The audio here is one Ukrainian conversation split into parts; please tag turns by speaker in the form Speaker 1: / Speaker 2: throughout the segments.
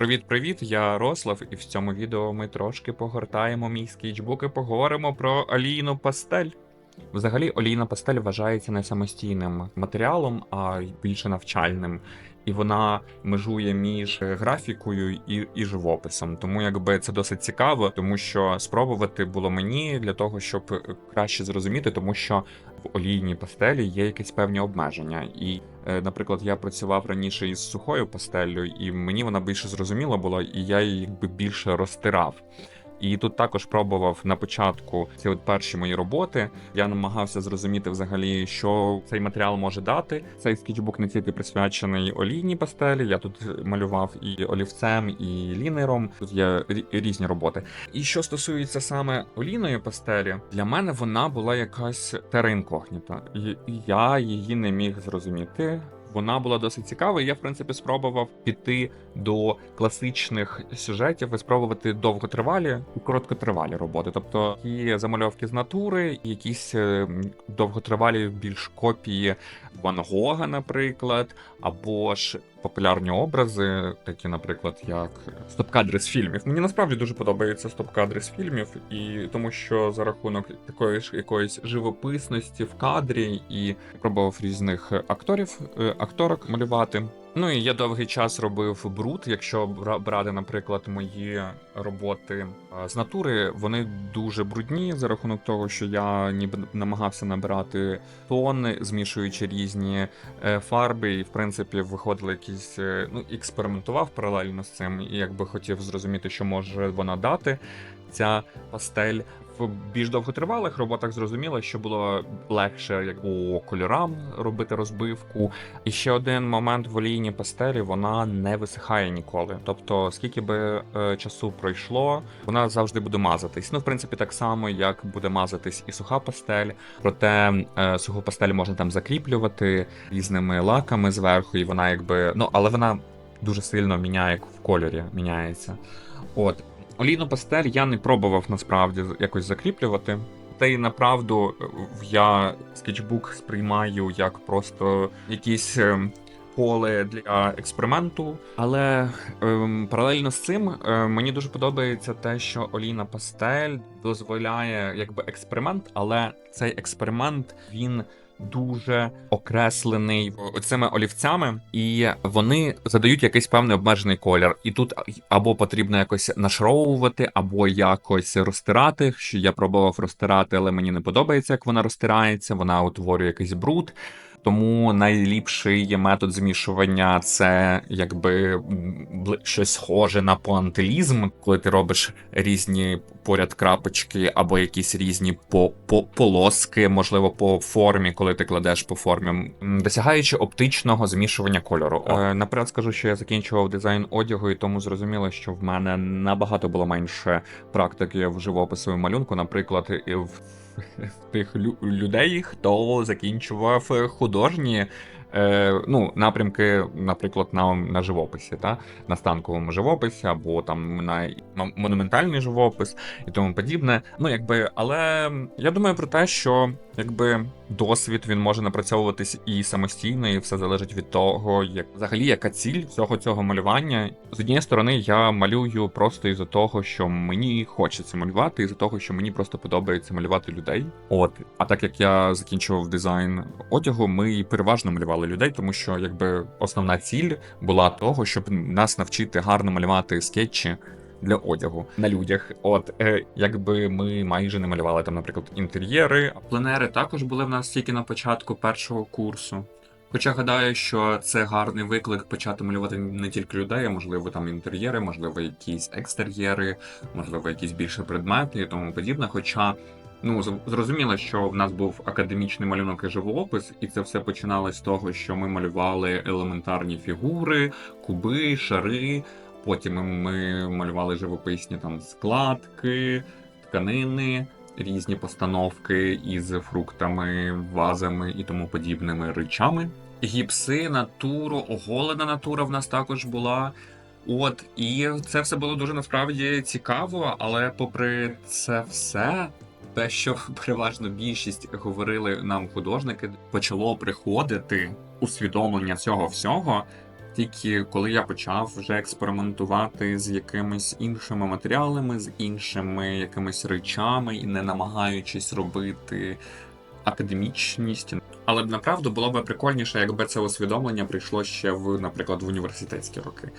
Speaker 1: Привіт-привіт, я Рослав, і в цьому відео ми трошки погортаємо мій скетчбук і поговоримо про олійну пастель. Взагалі, олійна пастель вважається не самостійним матеріалом, а більше навчальним. І вона межує між графікою і, і живописом. Тому якби це досить цікаво, тому що спробувати було мені для того, щоб краще зрозуміти, тому що в олійній пастелі є якісь певні обмеження. І, е, наприклад, я працював раніше із сухою пастеллю, і мені вона більше зрозуміла була, і я її якби більше розтирав. І тут також пробував на початку ці от перші мої роботи. Я намагався зрозуміти взагалі, що цей матеріал може дати. Цей скетчбук не тільки присвячений олійній пастелі. Я тут малював і олівцем, і лінером. Тут є різні роботи. І що стосується саме олійної пастелі, для мене вона була якась. І і я її не міг зрозуміти. Вона була досить цікава, я, в принципі, спробував піти до класичних сюжетів і спробувати довготривалі і короткотривалі роботи. Тобто і замальовки з натури, і якісь е, довготривалі більш копії Ван Гога, наприклад, або ж популярні образи, такі, наприклад, як стоп-кадри з фільмів. Мені насправді дуже подобаються стоп-кадри з фільмів, і тому що за рахунок такої ж якоїсь живописності в кадрі і пробував різних акторів, е, акторок малювати. Ну і я довгий час робив бруд. Якщо бра- брати, наприклад, мої роботи з натури, вони дуже брудні за рахунок того, що я ніби намагався набирати тон, змішуючи різні е, фарби, і в принципі виходили якісь е, ну експериментував паралельно з цим, і якби хотів зрозуміти, що може вона дати ця пастель. В більш довготривалих роботах зрозуміло, що було легше як по кольорам робити розбивку. І ще один момент в олійній пастелі вона не висихає ніколи. Тобто, скільки би е, часу пройшло, вона завжди буде мазатись. Ну, в принципі, так само, як буде мазатись і суха пастель. Проте е, суху пастель можна там закріплювати різними лаками зверху, і вона якби. Ну, але вона дуже сильно міняє в кольорі, міняється. От. Олійну пастель я не пробував насправді якось закріплювати. Та й направду е, я скетчбук сприймаю як просто якісь е, поле для експерименту. Але ем, паралельно з цим е, мені дуже подобається те, що олійна пастель дозволяє якби експеримент, але цей експеримент він. Дуже окреслений цими олівцями, і вони задають якийсь певний обмежений колір. І тут або потрібно якось нашаровувати, або якось розтирати. Що я пробував розтирати, але мені не подобається, як вона розтирається. Вона утворює якийсь бруд. Тому найліпший метод змішування це якби щось схоже на пуантилізм, коли ти робиш різні поряд крапочки або якісь різні по, по, полоски, можливо, по формі, коли ти кладеш по формі, досягаючи оптичного змішування кольору. Е, наперед скажу, що я закінчував дизайн одягу, і тому зрозуміло, що в мене набагато було менше практики в живопису і малюнку, наприклад, і в в тих лю- людей, хто закінчував е, художні е, ну, напрямки, наприклад, на, на живописі, та? на станковому живописі, або там на монументальний живопис і тому подібне. Ну, якби, але я думаю про те, що якби досвід він може напрацьовуватись і самостійно, і все залежить від того, як взагалі яка ціль всього цього малювання. З однієї сторони, я малюю просто із-за того, що мені хочеться малювати, із-за того, що мені просто подобається малювати людей. От, а так як я закінчував дизайн одягу, ми переважно малювали людей, тому що якби основна ціль була того, щоб нас навчити гарно малювати скетчі. Для одягу на людях, от е, якби ми майже не малювали там, наприклад, інтер'єри. Пленери також були в нас тільки на початку першого курсу. Хоча гадаю, що це гарний виклик почати малювати не тільки людей, а можливо там інтер'єри, можливо, якісь екстер'єри, можливо, якісь більше предмети і тому подібне. Хоча, ну зрозуміло, що в нас був академічний малюнок і живопис, і це все починалось з того, що ми малювали елементарні фігури, куби, шари. Потім ми малювали живописні там складки, тканини, різні постановки із фруктами, вазами і тому подібними речами. Гіпси, натуру, оголена натура в нас також була. От, і це все було дуже насправді цікаво, але попри це все, те, що переважно більшість говорили нам художники, почало приходити усвідомлення цього всього Тільки коли я почав вже експериментувати з якимись іншими матеріалами, з іншими якимись речами і не намагаючись робити академічність. Але б направду було б прикольніше, якби це усвідомлення прийшло ще в, наприклад, в університетські роки.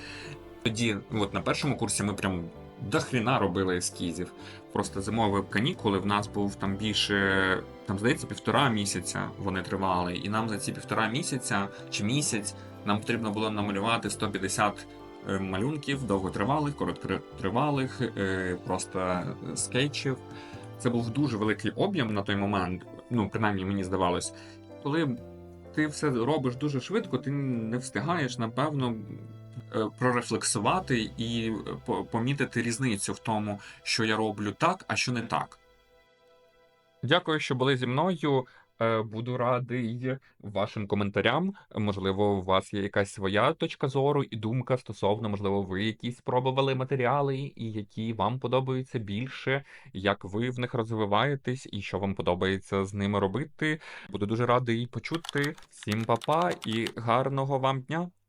Speaker 1: Тоді, от на першому курсі ми прям до хріна робили ескізів. Просто зимові канікули в нас був там більше, там здається, півтора місяця вони тривали. І нам за ці півтора місяця чи місяць нам потрібно було намалювати 150 е, малюнків, довготривалих, короткотривалих, е, просто скетчів. Це був дуже великий об'єм на той момент, ну, принаймні мені здавалось. Коли ти все робиш дуже швидко, ти не встигаєш, напевно, е, прорефлексувати і е, помітити різницю в тому, що я роблю так, а що не так. Дякую, що були зі мною. Е, Буду радий вашим коментарям. Можливо, у вас є якась своя точка зору і думка стосовно, можливо, ви якісь спробували матеріали, і які вам подобаються більше, як ви в них розвиваєтесь, і що вам подобається з ними робити. Буду дуже радий почути. Всім па-па і гарного вам дня!